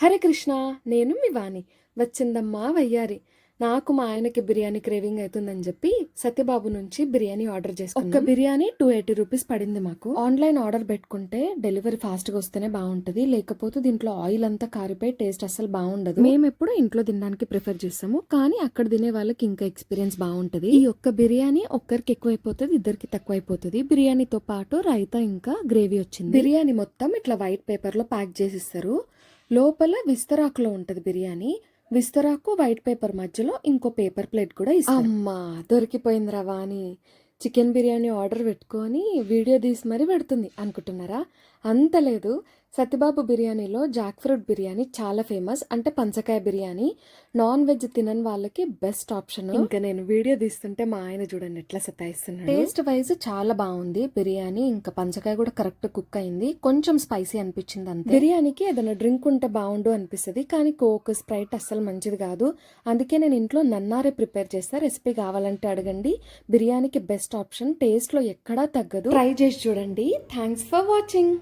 హరే కృష్ణ నేను మీ వాణి. వచ్చిందమ్మా వయ్యారి. నాకు మా ఆయనకి బిర్యానీ క్రేవింగ్ అవుతుందని చెప్పి సత్యబాబు నుంచి బిర్యానీ ఆర్డర్ చేసుకున్నాం ఒక్క బిర్యానీ టూ ఎయిటీ రూపీస్ పడింది మాకు. ఆన్లైన్ ఆర్డర్ పెట్టుకుంటే డెలివరీ ఫాస్ట్గా వస్తేనే బాగుంటది. లేకపోతే దీంట్లో ఆయిల్ అంతా కారిపోయి టేస్ట్ అసలు బాగుండదు. మేము ఎప్పుడు ఇంట్లో తినడానికి ప్రిఫర్ చేస్తాము. కానీ అక్కడ తినే వాళ్ళకి ఇంకా ఎక్స్పీరియన్స్ బాగుంటది. ఈ ఒక్క బిర్యానీ ఒక్కరికి ఎక్కువైపోతుంది ఇద్దరికి తక్కువైపోతుంది. బిర్యానీతో పాటు రైతా ఇంకా గ్రేవీ వచ్చింది. బిర్యానీ మొత్తం ఇట్లా వైట్ పేపర్లో ప్యాక్ చేసి ఇస్తారు. లోపల విస్తరాకులో ఉంటది బిర్యానీ. విస్తరాకు వైట్ పేపర్ మధ్యలో ఇంకో పేపర్ ప్లేట్ కూడా ఇస్తారు. అమ్మా దొరికిపోయింది రవా అని చికెన్ బిర్యానీ ఆర్డర్ పెట్టుకొని వీడియో తీసి మరీ పెడుతుంది అనుకుంటున్నారా? అంత లేదు. సత్యబాబు బిర్యానీలో జాక్ ఫ్రూట్ బిర్యానీ చాలా ఫేమస్. అంటే పంచకాయ బిర్యానీ. నాన్ వెజ్ తినని వాళ్ళకి బెస్ట్ ఆప్షన్. ఇంకా నేను వీడియో తీస్తుంటే మా ఆయన చూడండి ఎట్లా సతాయిస్తున్నాడు. టేస్ట్ వైజ్ చాలా బాగుంది బిర్యానీ. ఇంకా పంచకాయ కూడా కరెక్ట్ కుక్ అయింది. కొంచెం స్పైసీ అనిపించింది అంతే. బిర్యానీకి ఏదైనా డ్రింక్ ఉంటే బాగుండు అనిపిస్తుంది. కానీ కోక్ స్ప్రైట్ అస్సలు మంచిది కాదు. అందుకే నేను ఇంట్లో నన్నారే ప్రిపేర్ చేస్తా. రెసిపీ కావాలంటే అడగండి. బిర్యానీకి బెస్ట్ ఆప్షన్ టేస్ట్లో ఎక్కడా తగ్గదు. ట్రై చేసి చూడండి. Thanks for watching